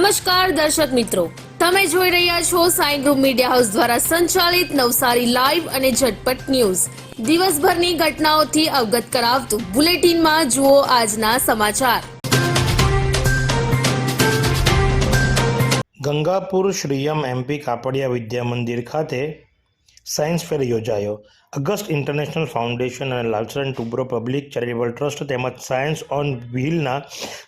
નમસ્કાર દર્શક મિત્રો. તમે જોઈ રહ્યા છો સાઈ ગ્રુપ મીડિયા હાઉસ દ્વારા સંચાલિત નવસારી લાઈવ અને ઝટપટ ન્યૂઝ. દિવસભરની ઘટનાઓથી અવગત કરાવતું બુલેટિનમાં જુઓ આજના સમાચાર. ગંગાપુર શ્રીયમ એમપી કાપડિયા વિદ્યા મંદિર ખાતે સાયન્સ ફેર યોજાયો. અગસ્ટ ઇન્ટરનેશનલ ફાઉન્ડેશન અને Larsen Toubro public charitable trust તેમજ સાયન્સ ઓન વ્હીલના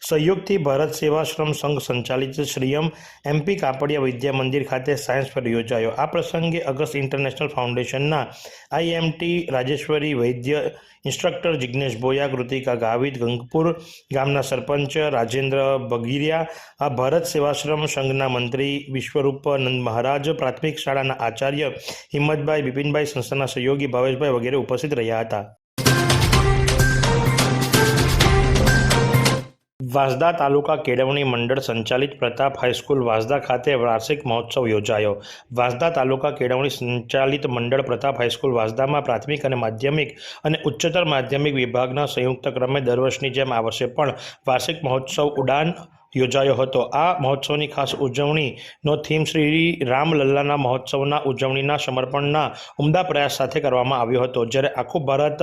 સહયોગથી ભારત સેવાશ્રમ સંઘ સંચાલિત શ્રીયમ એમપી કાપડિયા વિદ્યા મંદિર ખાતે સાયન્સ ફેર યોજાયો. આ પ્રસંગે અગસ્ટ ઇન્ટરનેશનલ ફાઉન્ડેશનના આઈએમટી રાજેશ્વરી વૈદ્ય ઇન્સ્ટ્રક્ટર જિજ્ઞેશ બોયા કૃતિકા ગાવિત, ગંગપુર ગામના સરપંચ રાજેન્દ્ર બગીરિયા, આ ભારત સેવાશ્રમ સંઘના મંત્રી વિશ્વરૂપ નંદ મહારાજ, પ્રાથમિક શાળાના આચાર્ય હિંમતભાઈ, બિપિનભાઈ સંસ્થાના સહયોગી ભાવેશભાઈ વગેરે ઉપસ્થિત રહ્યા હતા. વાંસદા તાલુકા કેળવણી મંડળ સંચાલિત પ્રતાપ હાઈસ્કૂલ વાંસદા ખાતે વાર્ષિક મહોત્સવ યોજાયો. વાંસદા તાલુકા કેળવણી સંચાલિત મંડળ પ્રતાપ હાઈસ્કૂલ વાંસદામાં પ્રાથમિક અને માધ્યમિક અને ઉચ્ચતર માધ્યમિક વિભાગના સંયુક્ત ક્રમે દર વર્ષની જેમ આ વર્ષે પણ વાર્ષિક મહોત્સવ ઉડાન યોજાયો હતો. આ મહોત્સવની ખાસ ઉજવણીનો થીમ શ્રી રામલલ્લાના મહોત્સવના ઉજવણીના સમર્પણના ઉમદા પ્રયાસ સાથે કરવામાં આવ્યો હતો. જ્યારે આખું ભારત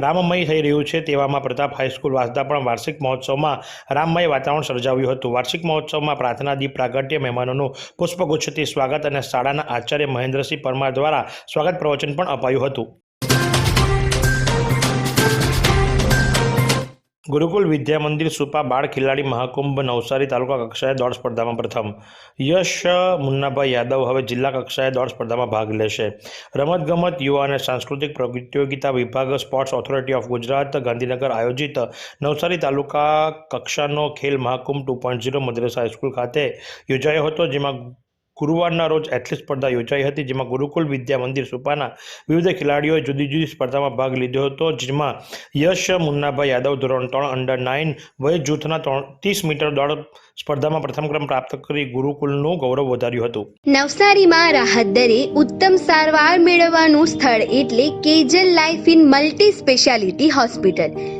રામમય થઈ રહ્યું છે તેવામાં પ્રતાપ હાઈસ્કૂલ વાસદા પણ વાર્ષિક મહોત્સવમાં રામમય વાતાવરણ સર્જાવ્યું હતું. વાર્ષિક મહોત્સવમાં પ્રાર્થના, દીપ, પ્રાગટ્ય, મહેમાનોનું પુષ્પગુચ્છથી સ્વાગત અને શાળાના આચાર્ય મહેન્દ્રસિંહ પરમાર દ્વારા સ્વાગત પ્રવચન પણ અપાયું હતું. ગુરુકુલ વિદ્યા મંદિર સુપા બાળ ખેલાડી મહાકુંભ નવસારી તાલુકા કક્ષાએ દોડ સ્પર્ધામાં પ્રથમ. યશ મુન્નાભાઈ યાદવ હવે જિલ્લા કક્ષાએ દોડ સ્પર્ધામાં ભાગ લેશે. રમતગમત, યુવા અને સાંસ્કૃતિક પ્રતિયોગિતા વિભાગ, sports authority of Gujarat, Gandhinagar આયોજિત નવસારી તાલુકા કક્ષાનો Khel Mahakumbh two point zero Madresa high school ખાતે યોજાયો હતો, જેમાં ગુરુવારના રોજ એથ્લેટ સ્પર્ધા યોજાઈ હતી, જેમાં ગુરુકુલ વિદ્યા મંદિર સુપાના વિવિધ ખેલાડીઓએ જુદી જુદી સ્પર્ધામાં ભાગ લીધો હતો, જેમાં યશ, મુન્નાભાઈ યાદવ ધોરણ ત્રણ, અંડર નાઇન, વય જૂથના ત્રણ, ત્રીસ મીટર દોડ સ્પર્ધામાં પ્રથમ ક્રમ પ્રાપ્ત કરી ગુરુકુલનું ગૌરવ વધાર્યું હતું. નવસારીમાં રાહત દરે ઉત્તમ સારવાર મેળવવાનું સ્થળ એટલે Kejal life in multi speciality hospital.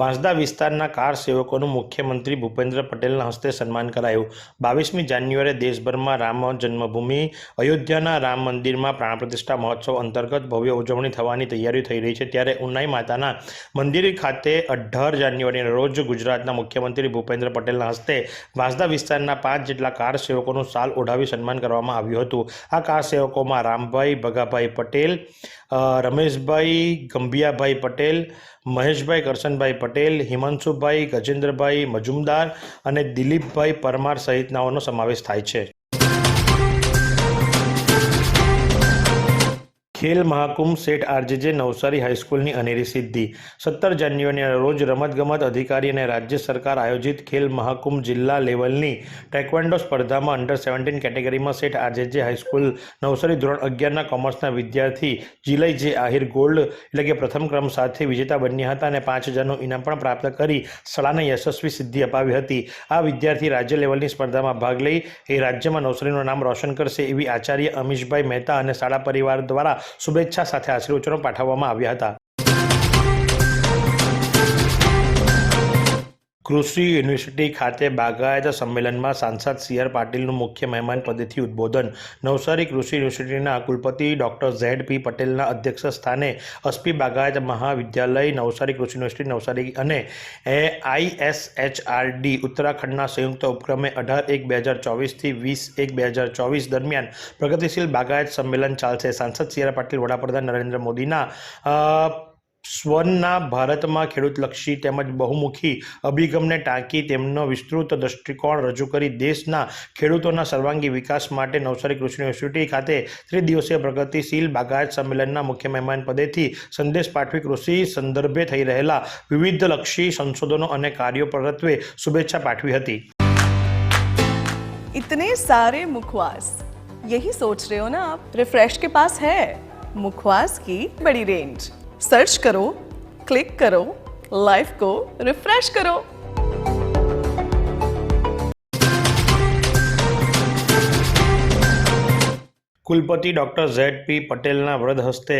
Vansda વિસ્તારના કાર સેવકોનું મુખ્યમંત્રી ભૂપેન્દ્ર પટેલના હસ્તે સન્માન કરાયું. બાવીસમી જાન્યુઆરીએ દેશભરમાં રામ જન્મભૂમિ, અયોધ્યાના રામ મંદિરમાં પ્રાણ પ્રતિષ્ઠા મહોત્સવ અંતર્ગત ભવ્ય ઉજવણી થવાની તૈયારી થઈ રહી છે. ત્યારે ઉનાઈ માતાના મંદિર ખાતે અઢાર જાન્યુઆરીના રોજ ગુજરાતના મુખ્યમંત્રી ભૂપેન્દ્ર પટેલના હસ્તે વાંસદા વિસ્તારના પાંચ જેટલા કાર સેવકોનું સાલ ઓઢાવી સન્માન કરવામાં આવ્યું હતું. આ કાર સેવકોમાં રામભાઈ, ભગાભાઈ પટેલ રમેશભાઈ, ગંભિયાભાઈ પટેલ, મહેશભાઈ, કરશનભાઈ પટેલ, હિમાંશુભાઈ, ગજેન્દ્રભાઈ, મજુમદાર અને દિલીપભાઈ પરમાર સહિતનાઓનો સમાવેશ થાય છે. ખેલ મહાકુંભ સેઠ આરજેજે નવસારી હાઈસ્કૂલની અનેરી સિદ્ધિ. સત્તર જાન્યુઆરીના રોજ રમતગમત અધિકારી અને રાજ્ય સરકાર આયોજિત ખેલ મહાકુંભ જિલ્લા લેવલની ટેકવેન્ડો સ્પર્ધામાં અંડર સેવન્ટીન કેટેગરીમાં સેટ આરજેજે હાઈસ્કૂલ નવસારી ધોરણ અગિયારના કોમર્સના વિદ્યાર્થી જીલય જે આહિર ગોલ્ડ એટલે કે પ્રથમ ક્રમ સાથે વિજેતા બન્યા હતા અને પાંચ હજારનું ઇનામ પણ પ્રાપ્ત કરી શાળાને યશસ્વી સિદ્ધિ અપાવી હતી. આ વિદ્યાર્થી રાજ્ય લેવલની સ્પર્ધામાં ભાગ લઈ એ રાજ્યમાં નવસારીનું નામ રોશન કરશે એવી આચાર્ય અમીશભાઈ મહેતા અને શાળા પરિવાર દ્વારા શુભેચ્છા સાથે આશીર્વચનો પાઠવવામાં આવ્યા હતા. કૃષિ યુનિવર્સિટી ખાતે બાગાયત સંમેલનમાં સાંસદ સી આર પાટીલનું મુખ્ય મહેમાન પદેથી ઉદ્બોધન. નવસારી કૃષિ યુનિવર્સિટીના કુલપતિ ડૉક્ટર ઝેડ પી પટેલના અધ્યક્ષ સ્થાને અસ્પી બાગાયત મહાવિદ્યાલય, નવસારી કૃષિ યુનિવર્સિટી, નવસારી અને આઈએસએચઆરડી ઉત્તરાખંડના સંયુક્ત ઉપક્રમે અઢાર એક બે હજાર ચોવીસથી વીસ એક બે હજાર ચોવીસ દરમિયાન પ્રગતિશીલ બાગાયત સંમેલન ચાલશે. સાંસદ સી આર પાટીલ, વડાપ્રધાન નરેન્દ્ર મોદીના સ્વનના ભારતમાં ખેડૂતલક્ષી તેમજ બહુમુખી અભિગમને ટાંકી તેમનો વિસ્તૃત દૃષ્ટિકોણ રજૂ કરી દેશના ખેડૂતોના સર્વાંગી વિકાસ માટે નવસારી કૃષિ યુનિવર્સિટી ખાતે ત્રિદિવસીય પ્રગતિશીલ બાગાયત સંમેલનના મુખ્ય મહેમાન પદેથી સંદેશ પાઠવી કૃષિ સંદર્ભે થઈ રહેલા વિવિધ લક્ષી સંશોધનો અને કાર્યો પરત્વે શુભેચ્છા પાઠવી હતી इतने सारे मुखवास यही सोच रहे हो ना आप रिफ्रेश के पास है मुखवास की बड़ी रेंज सर्च करो क्लिक करो लाइफ को रिफ्रेश करो કુલપતિ ડૉક્ટર ઝેડ પી પટેલના વરદ હસ્તે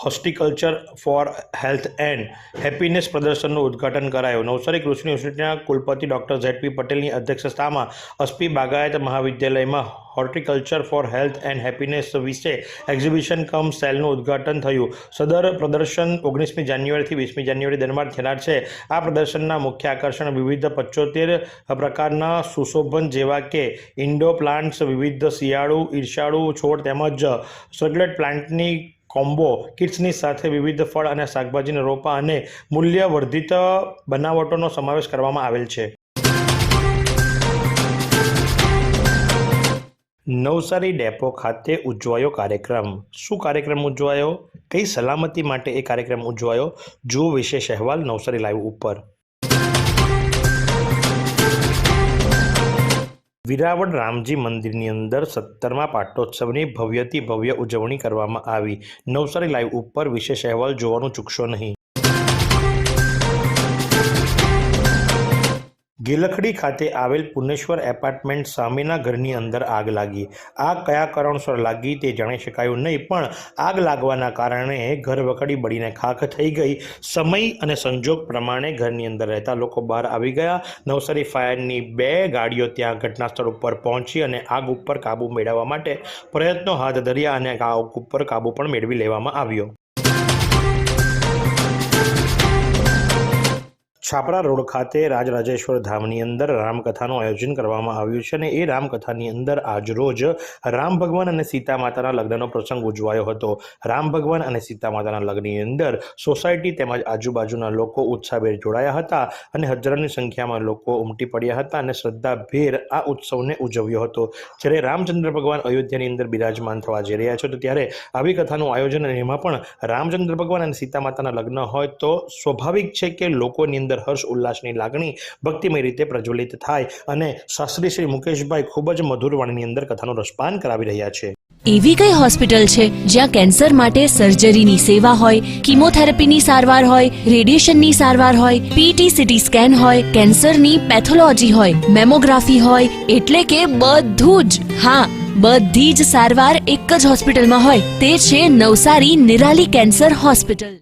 horticulture for health and happiness પ્રદર્શનનું ઉદ્ઘાટન કરાયું. નવસારી કૃષિ યુનિવર્સિટીના કુલપતિ ડૉક્ટર ઝેડ પી પટેલની અધ્યક્ષતામાં અસ્પી બાગાયત મહાવિદ્યાલયમાં horticulture for health and happiness વિશે એક્ઝિબિશન કમ સેલનું ઉદ્ઘાટન થયું. સદર પ્રદર્શન ઓગણીસમી જાન્યુઆરીથી વીસમી જાન્યુઆરી દરમિયાન થનાર છે. આ પ્રદર્શનના મુખ્ય આકર્ષણ વિવિધ પચોતેર પ્રકારના સુશોભન જેવા કે ઇન્ડો પ્લાન્ટ્સ, વિવિધ શિયાળુ ઈર્ષાળુ છોડ તેમજ સર્ક્યુલેટ પ્લાન્ટની કોમ્બો કિટ્સની સાથે વિવિધ ફળ અને શાકભાજીના રોપા અને મૂલ્યવર્ધિત બનાવટોનો સમાવેશ કરવામાં આવેલ છે. નવસારી ડેપો ખાતે ઉજવાયો કાર્યક્રમ. શું કાર્યક્રમ ઉજવાયો? કઈ સલામતી માટે એ કાર્યક્રમ ઉજવાયો? જુઓ વિશેષ અહેવાલ નવસારી લાઈવ ઉપર. વિરાવળ રામજી મંદિરની અંદર સત્તરમા પાટોત્સવની ભવ્યથી ભવ્ય ઉજવણી કરવામાં આવી. નવસારી લાઈવ ઉપર વિશેષ અહેવાલ જોવાનું ચૂકશો નહીં. ગેલખડી ખાતે આવેલ પુનેશ્વર એપાર્ટમેન્ટ સામેના ઘરની અંદર આગ લાગી. આગ કયા કારણસર લાગી તે જાણી શકાયું નહીં, પણ આગ લાગવાના કારણે ઘર વકડી બળીને ખાખ થઈ ગઈ. સમય અને સંજોગ પ્રમાણે ઘરની અંદર રહેતા લોકો બહાર આવી ગયા. નવસારી ફાયરની બે ગાડીઓ ત્યાં ઘટના સ્થળ ઉપર પહોંચી અને આગ ઉપર કાબૂ મેળવવા માટે પ્રયત્નો હાથ ધર્યા અને આગ ઉપર કાબૂ પણ મેળવી લેવામાં આવ્યો. છાપરા રોડ ખાતે રાજરાજેશ્વર ધામની અંદર રામકથાનું આયોજન કરવામાં આવ્યું છે અને એ રામકથાની અંદર આજરોજ રામ ભગવાન અને સીતા માતાના લગ્નનો પ્રસંગ ઉજવાયો હતો. રામ ભગવાન અને સીતા માતાના લગ્નની અંદર સોસાયટી તેમજ આજુબાજુના લોકો ઉત્સાહભેર જોડાયા હતા અને હજારોની સંખ્યામાં લોકો ઉમટી પડ્યા હતા અને શ્રદ્ધાભેર આ ઉત્સવને ઉજવ્યો હતો. જ્યારે રામચંદ્ર ભગવાન અયોધ્યાની અંદર બિરાજમાન થવા જઈ રહ્યા છે, તો ત્યારે આવી કથાનું આયોજન અને એમાં પણ રામચંદ્ર ભગવાન અને સીતા માતાના લગ્ન હોય તો સ્વાભાવિક છે કે લોકોની અંદર હર્ષ, ઉલ્લાસની લાગણી, ભક્તિમય રીતે પ્રજ્વલિત થાય અને શાસ્ત્રી શ્રી મુકેશભાઈ ખૂબ જ મધુર વાણીની અંદર કથાનું રસપાન કરાવી રહ્યા છે. એવી કઈ હોસ્પિટલ છે જ્યાં કેન્સર માટે સર્જરીની સેવા હોય, કિમોથેરાપીની સારવાર હોય, રેડિયેશનની સારવાર હોય પીટી સીટી સ્કેન હોય, કેન્સરની પેથોલોજી હોય, મેમોગ્રાફી હોય, એટલે કે બધું જ. હા, બધી જ સારવાર એક જ હોસ્પિટલમાં હોય, તે છે નવસારી નિરાલી કેન્સર હોસ્પિટલ.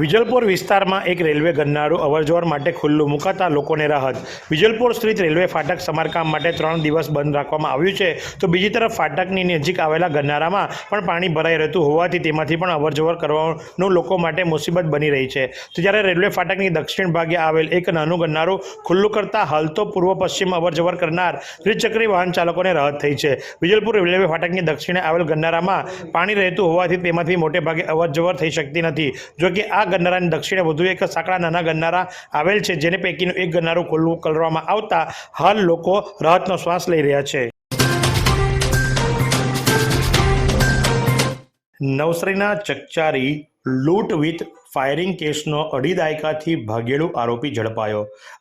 વિજલપુર વિસ્તારમાં એક રેલવે ગન્નારું અવરજવર માટે ખુલ્લું મુકાતા લોકોને રાહત. વિજલપુર સ્થિત રેલવે ફાટક સમારકામ માટે ત્રણ દિવસ બંધ રાખવામાં આવ્યું છે. તો બીજી તરફ ફાટકની નજીક આવેલા ગન્નારામાં પણ પાણી ભરાઈ રહેતું હોવાથી તેમાંથી પણ અવરજવર કરવાનું લોકો માટે મુસીબત બની રહી છે. તો જ્યારે રેલવે ફાટકની દક્ષિણ ભાગે આવેલ એક નાનું ગન્નારું ખુલ્લું કરતાં હાલ તો પૂર્વ પશ્ચિમ અવરજવર કરનાર ત્રિચક્રી વાહન ચાલકોને રાહત થઈ છે. વિજલપુર રેલવે ફાટકની દક્ષિણે આવેલ ગન્નારામાં પાણી રહેતું હોવાથી તેમાંથી મોટે ભાગે અવરજવર થઈ શકતી નથી. જો કે આ ગરનારાની દક્ષિણે વધુ એક સાંકડા નાના ગરનારા આવેલ છે, જેને પૈકીનું એક ગરનારું ખુલ્લું કરવામાં આવતા હાલ લોકો રાહતનો શ્વાસ લઈ રહ્યા છે. નવસારીના ચકચારી લૂંટ વિથ ફાયરિંગ કેસનો અઢી દાયકાથી ભાગેડુ આરોપી ઝડપાયો.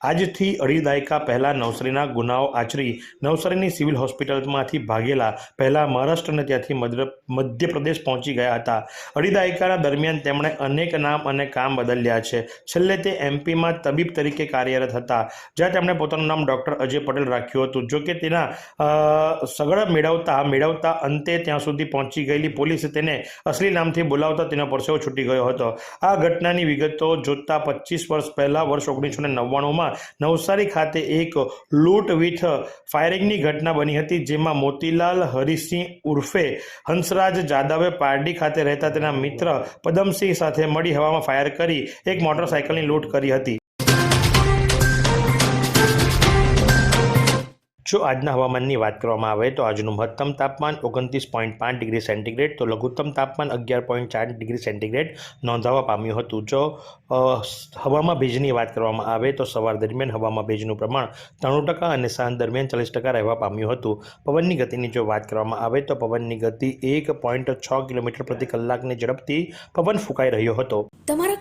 આજથી અઢી દાયકા પહેલાં નવસારીના ગુનાઓ આચરી નવસારીની સિવિલ હોસ્પિટલમાંથી ભાગેલા પહેલાં મહારાષ્ટ્ર અને ત્યાંથી મધ્ય મધ્યપ્રદેશ પહોંચી ગયા હતા. અઢી દાયકાના દરમિયાન તેમણે અનેક નામ અને કામ બદલ્યા છે. છેલ્લે તે એમપીમાં તબીબ તરીકે કાર્યરત હતા. જ્યાં તેમણે પોતાનું નામ ડૉક્ટર અજય પટેલ રાખ્યું હતું. જોકે તેના સગળ મેળવતા મેળવતા અંતે ત્યાં સુધી પહોંચી ગયેલી પોલીસે તેને અસલી નામથી બોલાવતા તેનો પરસેવો છૂટી ગયો હતો. આ ઘટનાની વિગતો જોતા પચીસ વર્ષ પહેલાં વર્ષ ઓગણીસો ને નવ્વાણુંમાં નવસારી ખાતે એક લૂંટ વિથ ફાયરિંગની ઘટના બની હતી, જેમાં મોતીલાલ હરિસિંહ ઉર્ફે હંસરાજ જાદવે પારડી ખાતે રહેતા તેના મિત્ર પદમસિંહ સાથે મળી હવામાં ફાયર કરી એક મોટરસાયકલની લૂંટ કરી હતી. જો આજના હવામાનની વાત કરવામાં આવે તો આજનું મહત્તમ તાપમાન ઓગણત્રીસ પોઈન્ટ પાંચ ડિગ્રી સેન્ટીગ્રેડ તો લઘુત્તમ તાપમાન અગિયાર પોઈન્ટ ચાર ડિગ્રી સેન્ટીગ્રેડ નોંધાવા પામ્યું હતું. જો હવામાં ભેજની વાત કરવામાં આવે તો સવાર દરમિયાન હવામાં ભેજનું પ્રમાણ ત્રાણું ટકા અને સાંજ દરમિયાન ચાલીસ ટકા રહેવા પામ્યું હતું. પવનની ગતિની જો વાત કરવામાં આવે તો પવનની ગતિ એક પોઈન્ટ છ કિલોમીટર પ્રતિ કલાકની ઝડપથી પવન ફૂંકાઈ રહ્યો હતો. તમારા